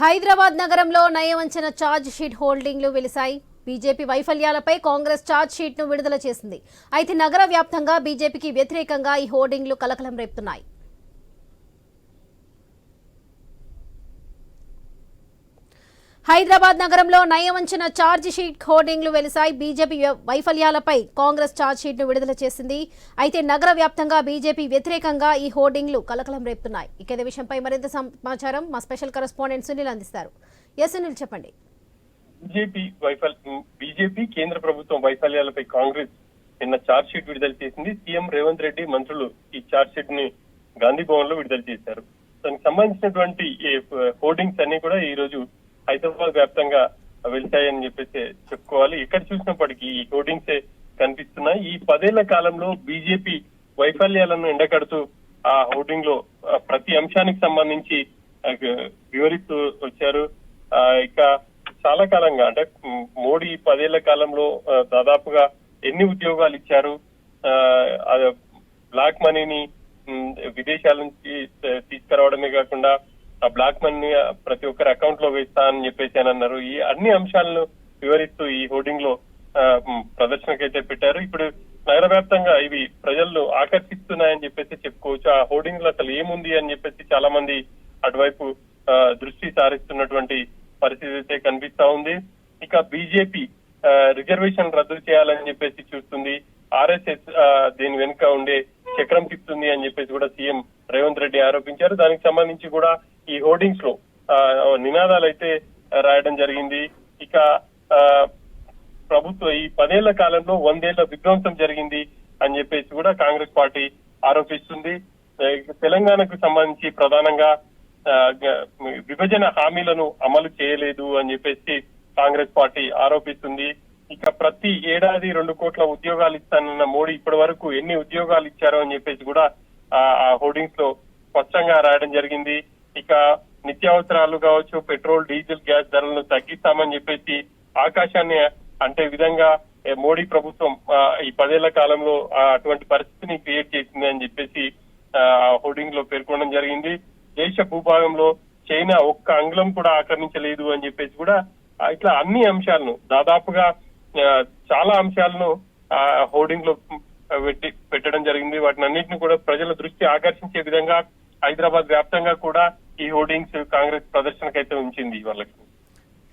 హైదరాబాద్ నగరంలో నయవంచన charge sheet హోల్డింగ్లు వెలిశాయి. బీజేపీ వైఫల్యాలపై కాంగ్రెస్ ఛార్జ్ షీట్ను విడుదల చేసింది. అయితే నగర వ్యాప్తంగా బీజేపీకి వ్యతిరేకంగా ఈ హోర్డింగ్లు కలకలం రేపుతున్నాయి. హైదరాబాద్ నగరంలో నయవంచన ఛార్జ్ షీట్ హోర్డింగ్లు వెలిసాయి. బీజేపీ వైఫల్యాలపై కాంగ్రెస్ ఛార్జ్ షీట్ను విడుదల చేసింది. అయితే నగర వ్యాప్తంగా బీజేపీ వ్యతిరేకంగా ఈ హోర్డింగ్లు కలకలం రేపుతున్నాయి. ఇక విషయంపై మరింత సమాచారం మా స్పెషల్ కరెస్పాండెంట్ సునీల్ అందిస్తారు. ఎస్ సునీల్ చెప్పండి. బీజేపీ బీజేపీ కేంద్ర ప్రభుత్వం వైఫల్యాలపై కాంగ్రెస్ నిన్న ఛార్జ్ షీట్ విడుదల చేసింది. సీఎం రేవంత్ రెడ్డి మంత్రులు ఈ ఛార్జ్ షీట్ని గాంధీ భవన్లో విడుదల చేశారు. దానికి సంబంధించినటువంటి హోర్డింగ్స్ అన్ని కూడా ఈ రోజు హైదరాబాద్ వ్యాప్తంగా వెళ్తాయని చెప్పేసి చెప్పుకోవాలి. ఎక్కడ చూసినప్పటికీ ఈ హోర్డింగ్సే కనిపిస్తున్నాయి. ఈ పదేళ్ళ కాలంలో బీజేపీ వైఫల్యాలను ఎండకడుతూ ఆ హోర్డింగ్లో ప్రతి అంశానికి సంబంధించి వివరిస్తూ వచ్చారు. ఆ, ఇక చాలా కాలంగా అంటే మోడీ పదేళ్ళ కాలంలో దాదాపుగా ఎన్ని ఉద్యోగాలు ఇచ్చారు? ఆ, బ్లాక్ మనీని విదేశాల నుంచి తీసుకురావడమే కాకుండా ఆ బ్లాక్ మనీ ప్రతి ఒక్కరి అకౌంట్లో వేస్తా అని చెప్పేసి అని అన్నారు. ఈ అన్ని అంశాలను వివరిస్తూ ఈ హోర్డింగ్లో ప్రదర్శనకైతే పెట్టారు. ఇప్పుడు నగర వ్యాప్తంగా ఇవి ప్రజలను ఆకర్షిస్తున్నాయని చెప్పేసి చెప్పుకోవచ్చు. ఆ హోర్డింగ్లో అసలు ఏముంది అని చెప్పేసి చాలా మంది అటువైపు దృష్టి సారిస్తున్నటువంటి పరిస్థితి అయితే కనిపిస్తా ఉంది. ఇక బీజేపీ రిజర్వేషన్ రద్దు చేయాలని చెప్పేసి చూస్తుంది. ఆర్ఎస్ఎస్ దీని వెనుక ఉండే చక్రం తిప్పుతుంది అని చెప్పేసి కూడా సీఎం రేవంత్ రెడ్డి ఆరోపించారు. దానికి సంబంధించి కూడా ఈ హోర్డింగ్స్లో ఆ, నినాదాలు అయితే రాయడం జరిగింది. ఇక ఆ, ప్రభుత్వ ఈ పదేళ్ళ కాలంలో వందేళ్ళ విధ్వంసం జరిగింది అని చెప్పేసి కూడా కాంగ్రెస్ పార్టీ ఆరోపిస్తుంది. తెలంగాణకు సంబంధించి ప్రధానంగా ఆ, విభజన హామీలను అమలు చేయలేదు అని చెప్పేసి కాంగ్రెస్ పార్టీ ఆరోపిస్తుంది. ఇక ప్రతి ఏడాది రెండు కోట్ల ఉద్యోగాలు ఇస్తానన్న మోడీ ఇప్పటి వరకు ఎన్ని ఉద్యోగాలు ఇచ్చారో అని చెప్పేసి కూడా ఆ ఆ హోర్డింగ్స్లో స్పష్టంగా రాయడం జరిగింది. ఇక నిత్యావసరాలు కావచ్చు పెట్రోల్ డీజిల్ గ్యాస్ ధరలను తగ్గిస్తామని చెప్పేసి ఆకాశాన్ని అంటే విధంగా మోడీ ప్రభుత్వం ఈ పదేళ్ళ కాలంలో ఆ, అటువంటి పరిస్థితిని క్రియేట్ చేసింది అని చెప్పేసి ఆ హోర్డింగ్లో పేర్కొనడం జరిగింది. దేశ భూభాగంలో చైనా ఒక్క అంగుళం కూడా ఆక్రమించలేదు అని చెప్పేసి కూడా ఇట్లా అన్ని అంశాలను దాదాపుగా చాలా అంశాలను ఆ హోర్డింగ్లో పెట్టి పెట్టడం జరిగింది. వాటిని అన్నింటిని కూడా ప్రజల దృష్టి ఆకర్షించే విధంగా హైదరాబాద్ వ్యాప్తంగా కూడా ఈ హోర్డింగ్స్ కాంగ్రెస్ ప్రదర్శనకైతే ఉంచింది వాళ్ళకి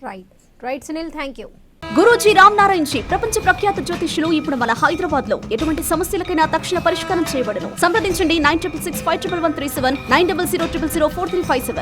right right Sunil thank you Guruji Ram Narayan ji ప్రపంచ ప్రఖ్యాత జ్యోతిష్యులు ఇప్పుడు మన హైదరాబాద్లో ఎటువంటి సమస్యలకైనా తక్షణ పరిష్కారం చేయబడను. సంప్రదించండి nine triple six five triple one three seven nine double zero triple zero four three five seven